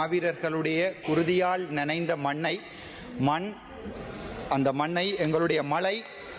மாவீரர்களுடைய குருதியால் நனைந்த மண்ணை மண் அந்த மண்ணை எங்களுடைய மலை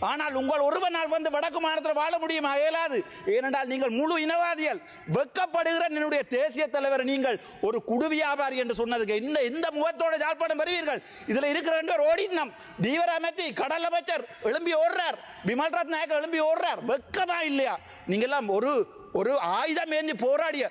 ஆனால் உங்கள் ஒருவனால் வந்து வடக்கு மாநிலத்தில் வாழ முடியுமா? இயலாது. ஏனென்றால் நீங்கள் முழு இனவாதிகள். வெக்கப்படுகிற என்னுடைய தேசிய தலைவர் நீங்கள் ஒரு குடு வியாபாரி என்று சொன்னதுக்கு இந்த இந்த முகத்தோட ஜாழ்ப்பாணம் வருவீர்கள். இதில் இருக்கிற ரெண்டு பேர் ஓடினம் தீவிர அமைத்தி கடல் அமைச்சர் எழும்பி ஓடுறார். விமல் ரத் நாயக்கர் எழும்பி ஓடுறார். வெக்கமா இல்லையா? நீங்க எல்லாம் ஒரு ஒரு ஆயுதம் ஏந்தி போராடிய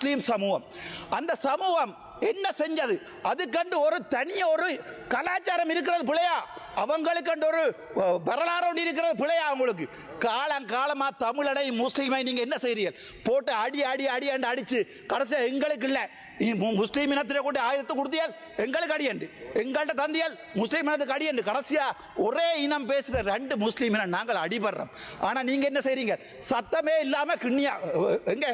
முஸ்லீம் சமூகம். அந்த சமூகம் என்ன செஞ்சது? அது கண்டு ஒரு தனிய ஒரு கலாச்சாரம் இருக்கிறது பிள்ளையா அவங்களுக்கு ஒரு வரலாறு ஒன்று இருக்கிறது பிழையா அவங்களுக்கு. காலம் காலமா தமிழனை முஸ்லீமை நீங்க என்ன செய்றீங்க போட்டு அடி அடி அடி அண்டு அடிச்சு கடைசியா எங்களுக்கு இல்லை. நீ முஸ்லீம் இனத்திலே கொண்டு ஆயுதத்தை கொடுத்தியால் எங்களுக்கு அடியண்டு. எங்கள்கிட்ட தந்தியால் முஸ்லீம் இனத்துக்கு அடியண்டு. கடைசியா ஒரே இனம் பேசுற ரெண்டு முஸ்லீம் இனம் நாங்கள் அடிபடுறோம். ஆனா நீங்க என்ன செய்றீங்க? சத்தமே இல்லாம கிண்ணியா எங்கே எங்க?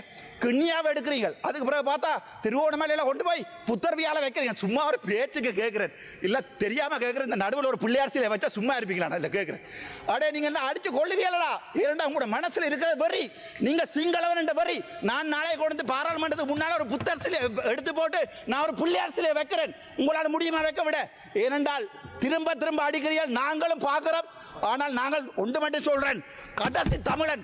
கிண்ணியாவை எடுக்கிறீங்க அதுக்கு பிறகு பார்த்தா திருவோணமலையில் கொண்டு போய் புத்தர்வியால வைக்கிறீங்க. சும்மா ஒரு பேச்சுக்கு கேட்குறேன் இல்லை தெரியாம கேட்குறேன் இந்த நடுவில் ஒரு பிள்ளையார் அரசியலை வச்சா சும்மா இருப்பீங்களா நான் இதை கேட்குறேன் அடே நீங்கள் என்ன அடிச்சு கொள்ளுவீங்களா இரண்டா உங்களோட மனசில் இருக்கிற வரி நீங்கள் சிங்களவன் என்ற வரி நான் நாளை கொண்டு வந்து பாராளுமன்றத்துக்கு முன்னால் ஒரு புத்தர் சிலை எடுத்து போட்டு நான் ஒரு புள்ளி அரசியலை வைக்கிறேன். உங்களால் முடியுமா வைக்க விட? ஏனென்றால் திரும்ப திரும்ப அடிக்கிறீர்கள் நாங்களும் பார்க்குறோம். ஆனால் நாங்கள் ஒன்று மட்டும் சொல்கிறேன் கடைசி தமிழன்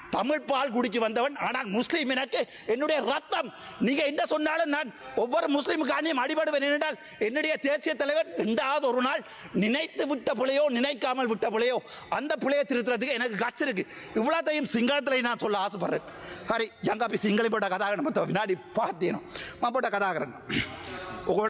தமிழ் பால் குடிச்சு வந்தவன். ஆனால் முஸ்லீம் எனக்கு என்னுடைய ரத்தம். நீங்க என்ன சொன்னாலும் நான் ஒவ்வொரு முஸ்லீமுக்கானியும் அடிபடுவேன் என்றால் என்னுடைய தேசிய தலைவர் ரெண்டாவது ஒரு நாள் நினைத்து விட்ட பிள்ளையோ நினைக்காமல் விட்ட பிள்ளையோ அந்த பிள்ளையை திருத்துறதுக்கு எனக்கு கட்சி இருக்கு. இவ்வளோத்தையும் சிங்களத்தில் நான் சொல்ல ஆசைப்படுறேன். ஹரி ஜங்காப்பி சிங்களம் போட்ட கதாகரன் பத்த வினாடி பார்த்தேனும் போட்ட கதாகரன்.